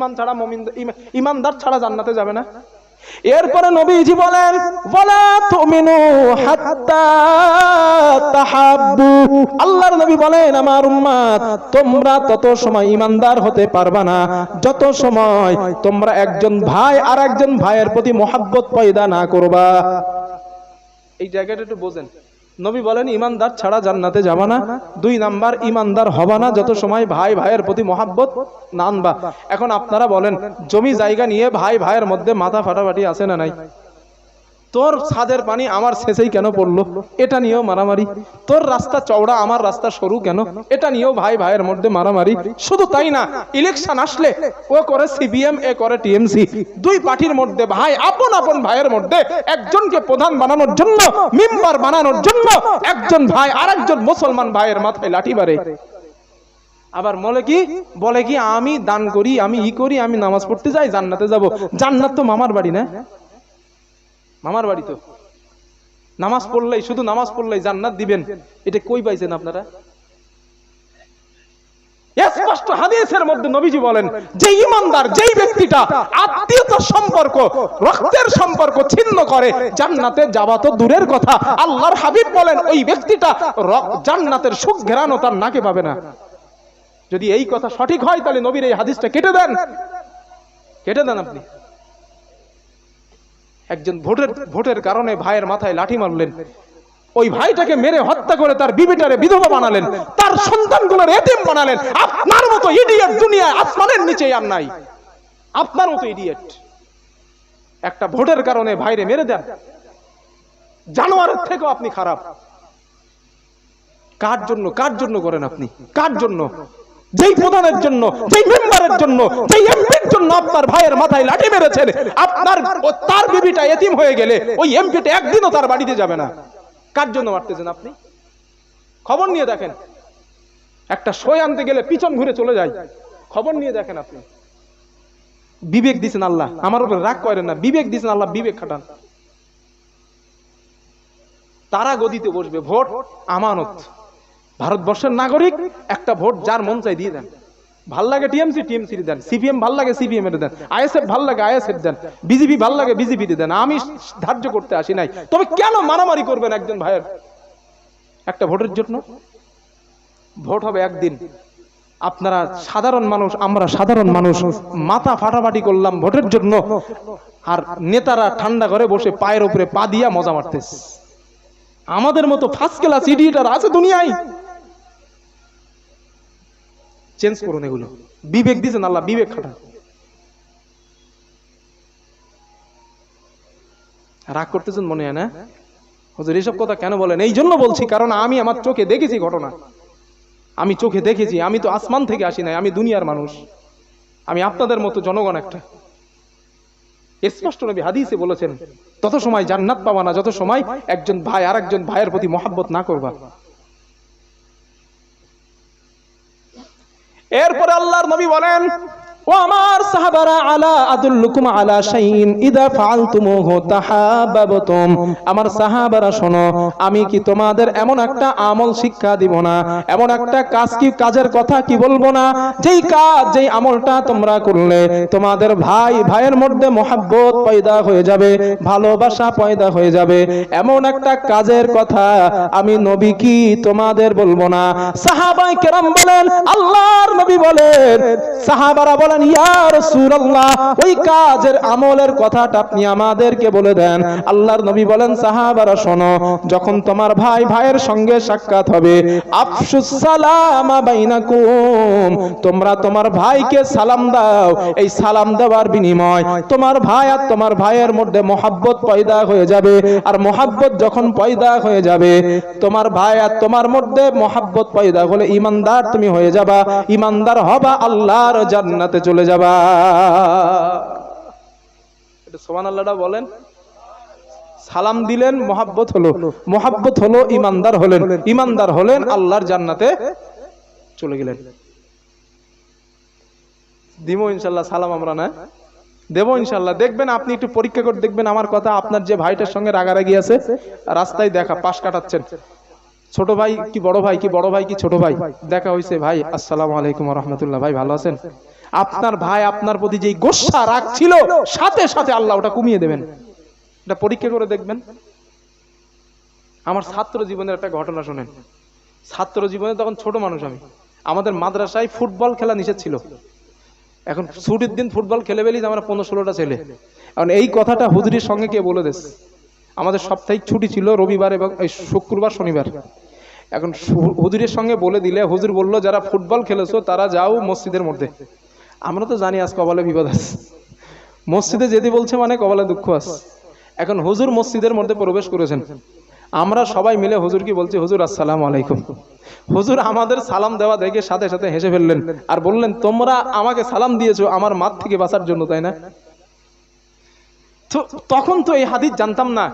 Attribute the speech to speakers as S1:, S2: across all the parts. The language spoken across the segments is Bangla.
S1: ইমান ছাড়া মমিন ইমানদার ছাড়া জান্নাতে যাবে না। এরপরে নবীজি বলেন আল্লাহর নবী বলেন, আমার উম্মত তোমরা তত সময় ইমানদার হতে পারবা না। যত সময় তোমরা একজন ভাই আর একজন ভাইয়ের প্রতি মোহাব্বত পয়দা না করবা। এই জায়গাটা একটু বোঝেন। নবী বলেন, ইমানদার ছাড়া জান্নাতে যাবা না। দুই নাম্বার, ইমানদার হবা না যত সময় ভাই ভাইয়ের প্রতি মহাব্বত নানবা। এখন আপনারা বলেন, জমি জায়গা নিয়ে ভাই ভাইয়ের মধ্যে মাথা ফাটাফাটি আছে না নাই? তোর ছাদের পানি আমার শেষেই কেন পড়ল? এটা নিয়েও মারামারি। তোর রাস্তা চওড়া, আমার রাস্তা সরু কেন? এটা নিয়েও ভাই ভাইয়ের মধ্যে মারামারি। শুধু তাই না ইলেকশন আসলে ও করে সিপিএম এ করে টিএমসি দুই পার্টির মধ্যে ভাই, আপন আপন ভাইয়ের মধ্যে একজনকে প্রধান বানানোর জন্য, মেম্বার বানানোর জন্য একজন ভাই আরেকজন মুসলমান ভাইয়ের মাথায় লাঠি মারে। আবার বলে কি? বলে কি, আমি দান করি, আমি ই করি, আমি নামাজ পড়তে যাই, জান্নাতে যাব। জান্নাত তো মামার বাড়ি না? মামার বাড়ি তো। নামাজ পড়লেই, শুধু নামাজ পড়লেই জান্নাত দিবেন। এটা কই পাইছেন আপনারা? হাদিসের মধ্যে বলেন ইমানদার, যেই ব্যক্তিটা সম্পর্ক, রক্তের সম্পর্ক ছিন্ন করে দূরের কথা। আল্লাহর হাবিব বলেন, ওই ব্যক্তিটা জান্নাতের সুখ ঘেরানো তার নাকে পাবে না। যদি এই কথা সঠিক হয়, তাহলে নবীর এই হাদিসটা কেটে দেন। কেটে দেন আপনি। একজন ভোটের ভোটের কারণে ভাইয়ের মাথায় লাঠি মারলেন। ওই ভাইটাকে মেরে হত্যা করে তার বিবিটারে বিধবা বানালেন, তার সন্তানগুলোর এটিএম বানালেন। আপনার মতো ইডিয়েট দুনিয়ায় আসমানের নিচে আর নাই। আপনার মতো ইডিয়েট একটা ভোটের কারণে ভাইরে মেরে দেন। জানোয়ারের থেকেও আপনি খারাপ। কার জন্য কার জন্য করেন আপনি? কার জন্য? যেই প্রধানের জন্য, যেই মেম্বারের জন্য, যেই এমপির জন্য আপনার ভাইয়ের মাথায় লাঠি মেরেছেন, আপনার তার বিবিটা এতিম হয়ে গেলে ওই এমপিটা একদিনও তার বাড়িতে যাবে না। কার জন্য মারতেছেন আপনি? খবর নিয়ে দেখেন। একটা সই আনতে গেলে পিছন ঘুরে চলে যায়। খবর নিয়ে দেখেন আপনি। বিবেক দিছেন আল্লাহ। আমার উপর রাগ করেন না। বিবেক দিছেন আল্লাহ, বিবেক খাটান। তারা গদিতে বসবে, ভোট আমানত। ভারতবর্ষের নাগরিক, একটা ভোট যার মন চাই দিয়ে দেন। ভালো লাগে টিএমসি টিএমসি দেন। সিপিএম ভালো লাগে, সিপিএম এর দেন। আইএসএফ ভালো লাগে, আইএসএফ দেন। বিজেপি ভালো লাগে, বিজেপি দেন। আমি ধার্য করতে আসি নাই। তবে কেন মারামারি করবেন একজন ভাইয়ের? একটা ভোটের জন্য। ভোট হবে একদিন। আপনারা সাধারণ মানুষ, আমরা সাধারণ মানুষ, মাথা ফাটাফাটি করলাম ভোটের জন্য। আর নেতারা ঠান্ডা করে বসে পায়ের উপরে পা দিয়া মজা মারতেছে। আমাদের মতো ফার্স্ট ক্লাস ইডিয়েটার আছে দুনিয়ায়। চেঞ্জ করুন এগুলো। বিবেক দিয়েছেন আল্লাহ, বিবেক খাটান। রাগ করতেছেন মনে হয় না? হুজুর, এসব কথা কেন বলেন? এই জন্য বলছি, কারণ আমি আমার চোখে দেখেছি ঘটনা। আমি চোখে দেখেছি, আমি তো আসমান থেকে আসি নাই, আমি দুনিয়ার মানুষ। আমি আপনাদের মতো জনগণ একটা। স্পষ্ট নবী হাদিসে বলেছেন তত সময় জান্নাত পাবা না, যত সময় একজন ভাই আর একজন ভাইয়ের প্রতি মহাব্বত না করবা এরপরে আল্লাহর নবী বলেন সাহাবারা, আলা আলা শাইইন ইদা তাহাব্বাবতুম। আমার সাহাবারা, শোনো, আমি কি তোমাদের এমন একটা আমল শিক্ষা দিব না? এমন একটা কাজ কি, কাজের কথা কি বলব না? যেই কাজ, যেই আমলটা তোমরা করলে, তোমাদের ভাই, ভাইয়ের মধ্যে মহাব্বত পয়দা হয়ে যাবে, ভালোবাসা পয়দা হয়ে যাবে। এমন একটা কাজের কথা আমি নবী কি তোমাদের বলব না? সাহাবাই কেরাম বলেন, আল্লাহর নবী বলেন, সাহাবারা বলেন ইয়া রাসূলুল্লাহ, ওই কাজের আমলের কথাটা আপনি আমাদেরকে বলে দেন। আল্লাহর নবী বলেন, সাহাবারা, শোনো, যখন তোমার ভাই ভাইয়ের সঙ্গে সাক্ষাৎ হবে আফসুস সালামা বাইনাকুম, তোমরা তোমার ভাইকে সালাম দাও। এই সালাম দেওয়ার বিনিময় তোমার ভাই আর তোমার ভাইয়ের মধ্যে মহাব্বত পয়দা হয়ে যাবে। আর মহাব্বত যখন পয়দা হয়ে যাবে, তোমার ভাই আর তোমার মধ্যে মহাব্বত পয়দা হলে ইমানদার তুমি হয়ে যাবা। ইমানদার হবা আল্লাহর জান্নাতে চলে যাবা। এটা সোমান আল্লাহটা বলেন। সালাম দিলেন মহাব্বত হলো। মহাব্বত হলো ইমানদার হলেন। ইমানদার হলেন আল্লাহর জান্নাতে চলে গেলেন। দিমো ইনশাল্লাহ সালাম আমরা না? দেবো ইনশাল্লাহ দেখবেন আপনি একটু পরীক্ষা করে দেখবেন আমার কথা আপনার যে ভাইটার সঙ্গে রাগারাগি আছে রাস্তায় দেখা পাশ কাটাচ্ছেন। ছোট ভাই কি বড় ভাই কি বড় ভাই কি ছোট ভাই? দেখা হয়েছে ভাই আসসালামু আলাইকুম রহমতুল্লাহ। ভাই ভালো আছেন? আপনার ভাই আপনার প্রতি যেই গোসা রাগ ছিল, সাথে সাথে আল্লাহ ওটা কমিয়ে দেবেন। এটা পরীক্ষা করে দেখবেন। আমার ছাত্র জীবনের একটা ঘটনা শোনেন। ছাত্র জীবনে তখন ছোট মানুষ আমি। আমাদের মাদ্রাসায় ফুটবল খেলা নিষেধ ছিল। এখন ছুটির দিন ফুটবল খেলে বেলি আমরা পনেরো ষোলোটা ছেলে। এখন এই কথাটা হুজুরির সঙ্গে কে বলে দিস আমাদের সাপ্তাহিক ছুটি ছিল, রবিবার এবং এই শুক্রবার, শনিবার। এখন হুজুরের সঙ্গে বলে দিলে, হুজুর বলল, যারা ফুটবল খেলেছো, তারা যাও মসজিদের মধ্যে। আমরা তো জানি আজ কপালে বিপদ আছে। মসজিদে যেতে বলছে মানে কপালে দুঃখ আছে। এখন হুজুর মসজিদের মধ্যে প্রবেশ করেছেন। আমরা সবাই মিলে হুজুর কি বলছি, হুজুর, আসসালাম আলাইকুম। হুজুর আমাদের সালাম দেওয়া দেখে সাথে সাথে হেসে ফেললেন আর বললেন, তোমরা আমাকে সালাম দিয়েছ আমার মাত থেকে বাঁচার জন্য, তাই না? তো তখন তো এই হাদিস জানতাম না।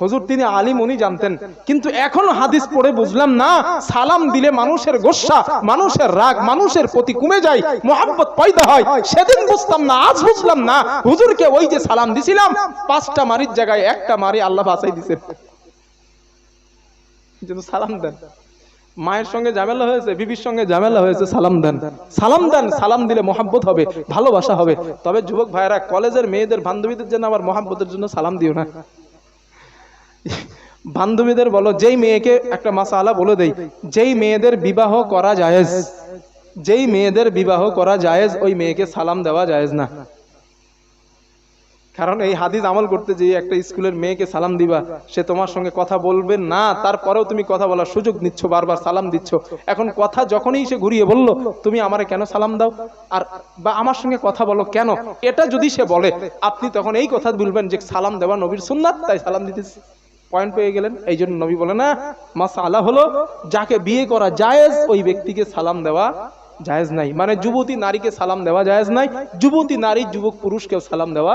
S1: হুজুর, তিনি আলিম, উনি জানতেন। কিন্তু এখন হাদিস পড়ে বুঝলাম না, সালাম দিলে মানুষের গোসা, মানুষের রাগ, মানুষের প্রতি কমে যায় মোহাম্মত পয়দা হয়। সেদিন বুঝতাম না, আজ বুঝলাম না। হুজুরকে ওই যে সালাম দিছিলাম, পাঁচটা মারির জায়গায় একটা মারি আল্লাহ বাঁচাই দিছে। সালাম দেন। মায়ের সঙ্গে ঝামেলা হয়েছে, বিবির সঙ্গে ঝামেলা হয়েছে, সালাম দেন। সালাম দেন, সালাম দিলে মোহাব্বত হবে, ভালোবাসা হবে। তবে যুবক ভাইরা কলেজের মেয়েদের, বান্ধবীদের জন্য আবার মোহাব্বতের জন্য সালাম দিও না। বান্ধবীদের বলো, যেই মেয়েকে একটা মাসালা বলে দেই, যেই মেয়েদের বিবাহ করা জায়েজ, যেই মেয়েদের বিবাহ করা জায়েজ, ওই মেয়েকে সালাম দেওয়া জায়েজ না। কারণ এই হাদিস আমল করতে যে একটা স্কুলের মেয়েকে সালাম দিবা, সে তোমার সঙ্গে কথা বলবে না, তারপরেও তুমি কথা বলার সুযোগ নিচ্ছ, বারবার সালাম দিচ্ছ। এখন কথা যখনই সে ঘুরিয়ে বলল, তুমি আমারে কেন সালাম দাও? আর, বা আমার সঙ্গে কথা বলো কেন? এটা যদি সে বলে, আপনি তখন এই কথা বলবেন যে সালাম দেওয়া নবীর সুন্নাত, তাই সালাম দিতেছি। পয়েন্ট পেয়ে গেলেন। এই জন্য নবী বলে না মাসালা হলো, যাকে বিয়ে করা জায়েজ, ওই ব্যক্তিকে সালাম দেওয়া জায়েজ নাই। মানে যুবতী নারীকে সালাম দেওয়া জায়েজ নাই, যুবতী নারী যুবক পুরুষকেও সালাম দেওয়া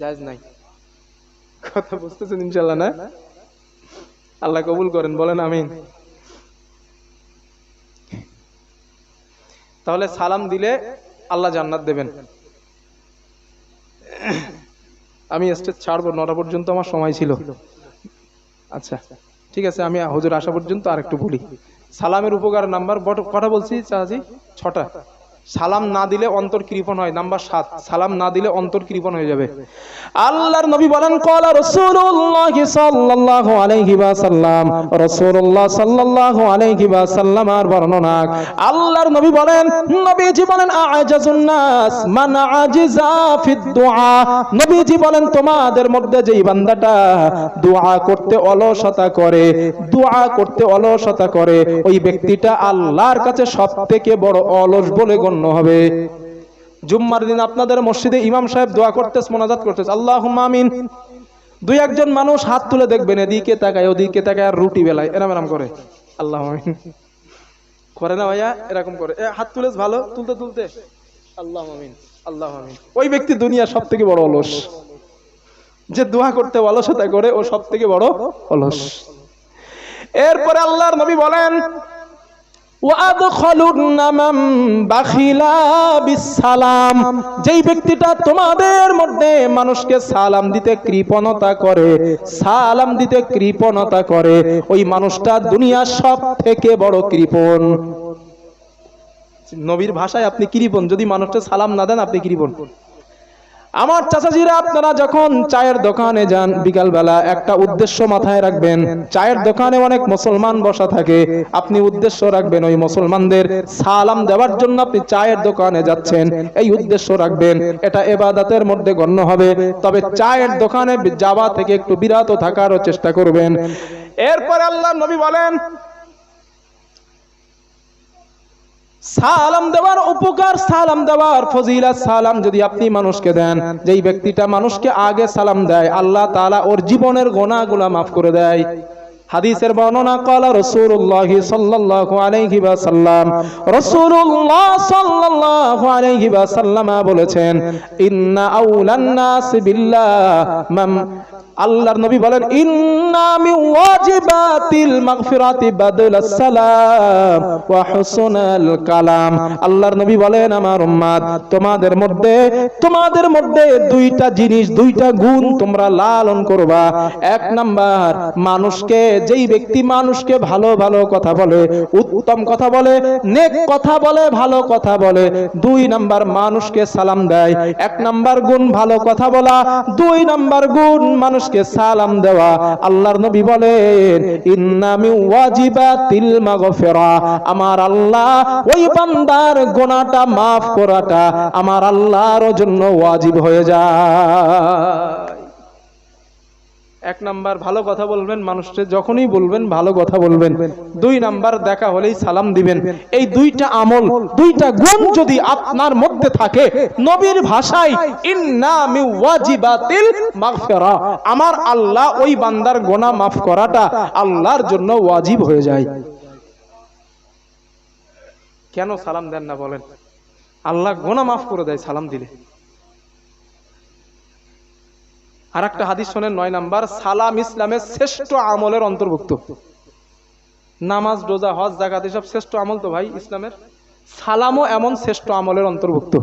S1: জায়েজ নাই। কথা বুঝতেছেন ইনশাল্লাহ না? আল্লাহ কবুল করেন, বলেন আমিন। তাহলে সালাম দিলে আল্লাহ জান্নাত দেবেন। আমি স্টেজ ছাড়বো, নটা পর্যন্ত আমার সময় ছিল। আচ্ছা ঠিক আছে, আমি হুজুর আসা পর্যন্ত আর একটু বলি। সালামের উপকার নাম্বার, বট- কটা বলছি চাহাজি ছটা। সালাম না দিলে অন্তর কৃপণ হয়। নাম্বার সাত, সালাম না দিলে অন্তর কৃপণ হয়ে যাবে। আল্লাহর নবী বলেন কলা রাসূলুল্লাহ সাল্লাল্লাহু আলাইহি ওয়াসাল্লাম। রাসূলুল্লাহ সাল্লাল্লাহু আলাইহি ওয়াসাল্লাম আর বর্ণনা। আল্লাহর নবী বলেন, নবীজি বলেন আজাজুন নাস, মান আজিজা ফিদ দুআ। নবীজি বলেন, তোমাদের মধ্যে যেই বান্দাটা দোয়া করতে অলসতা করে দোয়া করতে অলসতা করে, ওই ব্যক্তিটা আল্লাহর কাছে সবথেকে বড় অলস বলে গণ্য হবে। জুম্মার দিন আপনাদের মসজিদে ইমাম সাহেব দোয়া করতেছ মোনাজাত করতেছ আল্লাহ আমিন। দুই একজন মানুষ হাত তুলে দেখবেন, এদিকে তাকায়, ওদিকে তাকায়, আর রুটি বেলায়। এরাম এরম করে। আল্লাহ আমিন। করে না ভাইয়া? এরকম করে। হাত তুলেছ ভালো? তুলতে তুলতে। আল্লাহ আমিন। আল্লাহ আমিন। ওই ব্যক্তি দুনিয়া সব থেকে বড় অলস। যে দোয়া করতে অলসতা করে, ও সব থেকে বড় অলস। এরপরে আল্লাহর নবী বলেন বিসালাম যেই ব্যক্তিটা তোমাদের মধ্যে মানুষকে সালাম দিতে কৃপণতা করে, সালাম দিতে কৃপণতা করে, ওই মানুষটা দুনিয়ার সব থেকে বড় কৃপণ। নবীর ভাষায় আপনি কৃপণ, যদি মানুষটা সালাম না দেন, আপনি কৃপণ। আমার চাচাজিরা আপনারা যখন চায়ের দোকানে যান, বিকালবেলা একটা উদ্দেশ্য মাথায় রাখবেন। চায়ের দোকানে অনেক মুসলমান বসা থাকে। আপনি উদ্দেশ্য রাখবেন ওই মুসলমানদের সালাম দেওয়ার জন্য আপনি চায়ের দোকানে যাচ্ছেন। এই উদ্দেশ্য রাখবেন। এটা এবাদাতের মধ্যে গণ্য হবে। তবে চায়ের দোকানে যাওয়া থেকে একটু বিরত থাকারও চেষ্টা করবেন। এরপরে আল্লাহ নবী বলেন সালাম দেওয়ার উপকার, সালাম দেওয়ার ফজিলাত, সালাম যদি আপনি মানুষকে দেন, যেই ব্যক্তিটা মানুষকে আগে সালাম দেয়, আল্লাহ তালা ওর জীবনের গোনাগুলা মাফ করে দেয়। হাদিসের বর্ণনা, কলা রাসূলুল্লাহ সাল্লাল্লাহু আলাইহি ওয়াসাল্লাম। রাসূলুল্লাহ বলেছেন আল্লাহর নবী বলেন, ইন্না মিন ওয়াজিবাতিল মাগফিরাতি বাদুলাস সালাম ওয়া হুসনুল কালাম। আল্লাহর নবী বলেন, আমার উম্মত তোমাদের মধ্যে তোমাদের মধ্যে দুইটা জিনিস, দুইটা গুণ তোমরা লালন করবা। এক নাম্বার, মানুষকে যেই ব্যক্তি মানুষকে ভালো ভালো কথা বলে, উত্তম কথা বলে, নেক কথা বলে, ভালো কথা বলে, দুই নাম্বার মানুষকে সালাম দেয়, এক নাম্বার গুণ ভালো কথা বলা, দুই নাম্বার গুণ মানুষকে সালাম দেওয়া। আল্লাহর নবী বলেন ইন্নামি ওয়াজিবাতিল মাগফিরা। আমার আল্লাহ ওই বান্দার গোনাটা মাফ করাটা আমার আল্লাহর জন্য ওয়াজিব হয়ে যায়। এক নাম্বার ভালো কথা বলবেন, মানুষকে যখনই বলবেন ভালো কথা বলবেন। দুই নাম্বার দেখা হলেই সালাম দিবেন। এই দুইটা আমল, দুইটা গুণ যদি আপনার মধ্যে থাকে, নবীর ভাষায় আমার আল্লাহ ওই বান্দার গোনা মাফ করাটা আল্লাহর জন্য ওয়াজিব হয়ে যায়। কেন সালাম দেন না বলেন? আল্লাহ গোনা মাফ করে দেয় সালাম দিলে। আর একটা হাদিস শোনেন, নয় নাম্বার, সালাম ইসলামের শ্রেষ্ঠ আমলের অন্তর্ভুক্ত। নামাজ, রোজা, হজ জাকাত এসব শ্রেষ্ঠ আমল তো ভাই ইসলামের। সালামও এমন শ্রেষ্ঠ আমলের অন্তর্ভুক্ত।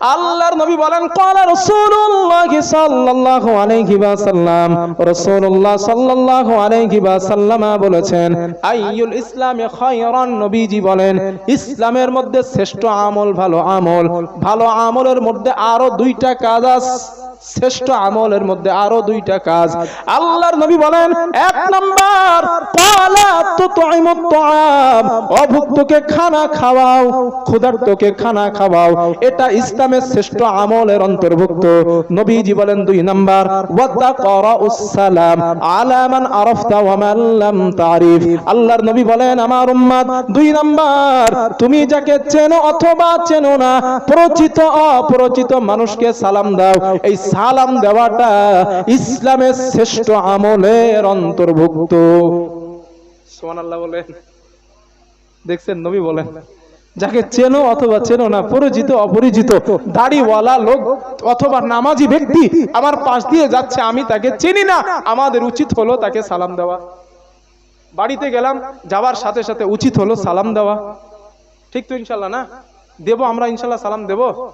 S1: আল্লাহর নবী বলেন ক্বালা রাসূলুল্লাহ সাল্লাল্লাহু আলাইহি ওয়াসাল্লাম। রাসূলুল্লাহ সাল্লাল্লাহু আলাইহি ওয়াসাল্লাম বলেছেন, আইয়ুল ইসলামে খায়রান, নবীজি বলেন, ইসলামের মধ্যে শ্রেষ্ঠ আমল ভালো আমল। ভালো আমলের মধ্যে আরও দুইটা কাজ আছে। শ্রেষ্ঠ আমলের মধ্যে আরও দুইটা কাজ। আল্লাহর নবী বলেন, এক নাম্বার অভুক্তকে খানা খাওয়াও, ক্ষুধার্তকে খানা খাওয়াও। এটা ইসলামের শ্রেষ্ঠ আমলের অন্তর্ভুক্ত। নবীজি বলেন দুই নাম্বার ওয়াদা করাউস সালাম আলা মান আরাফতা ওয়া মান লাম তারিফ। আল্লাহর নবী বলেন, আমার উম্মত, দুই নাম্বার, তুমি যাকে চেনো অথবা চেনো না, পরিচিত অপরিচিত মানুষকে সালাম দাও। এই সালাম দেওয়াটা ইসলামের শ্রেষ্ঠ আমলের অন্তর্ভুক্ত। বলেন। দেখছেন নবী বলেন। যাকে চেনো অথবা চেনো না, পরিচিত, অপরিচিত, দাড়িওয়ালা লোক অথবা নামাজি ব্যক্তি আমার পাশ দিয়ে যাচ্ছে, আমি তাকে চিনি না। আমাদের উচিত হলো তাকে সালাম দেওয়া। বাড়িতে গেলাম যাবার সাথে সাথে উচিত হলো সালাম দেওয়া। ঠিক তো ইনশাল্লাহ না? দেবো আমরা ইনশাল্লাহ সালাম দেবো।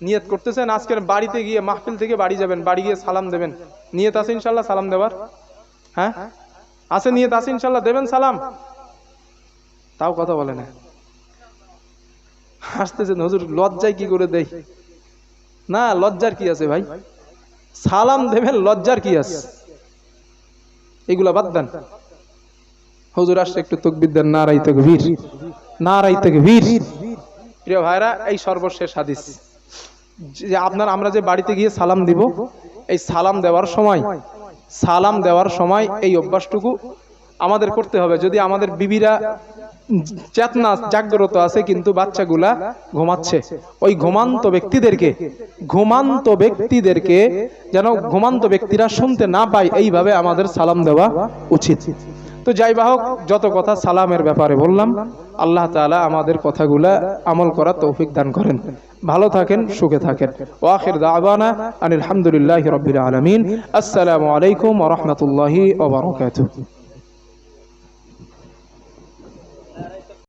S1: নিয়ত করতেছেন, আজকের বাড়িতে গিয়ে মাহফিল থেকে বাড়ি যাবেন, বাড়ি গিয়ে সালাম দেবেন। নিয়ত আছে ইনশাল্লাহ সালাম দেওয়ার? হ্যাঁ? আছে নিয়ত, আছে ইনশাল্লাহ, দেবেন সালাম। তাও কথা বলে না। হাসতেছেন হজুর, লজ্জায় কি করে দেয়? না, লজ্জার কি আছে ভাই? সালাম দেবেন, লজ্জার কি আছে? এগুলা বাদ দেন। হজুর আসছে, একটু তকবির দেন, নারাই তকবীর নারাই তকবীর। প্রিয় ভাইরা, এই সর্বশেষ হাদিস। যে আপনার, আমরা যে বাড়িতে গিয়ে সালাম দিব, এই সালাম দেওয়ার সময়, সালাম দেওয়ার সময় এই অভ্যাসটুকু আমাদের করতে হবে। যদি আমাদের বিবিরা চেতনা জাগ্রত আছে, কিন্তু বাচ্চাগুলা ঘুমাচ্ছে। ওই ঘুমান্ত ব্যক্তিদেরকে ঘুমান্ত ব্যক্তিদেরকে যেন ঘুমান্ত ব্যক্তিরা শুনতে না পায়, এইভাবে আমাদের সালাম দেওয়া উচিত। তো যাই বাহক যত কথা সালামের ব্যাপারে বললাম, আল্লাহ তাআলা আমাদের কথাগুলা আমল করার তৌফিক দান করেন। ভালো থাকেন, সুখে থাকেন। ওয়াখির দাওয়ানা আনিল রাব্বিল আলামিন। আসসালামু আলাইকুম রাহমাতুল্লাহি ওয়া বারাকাতুহু।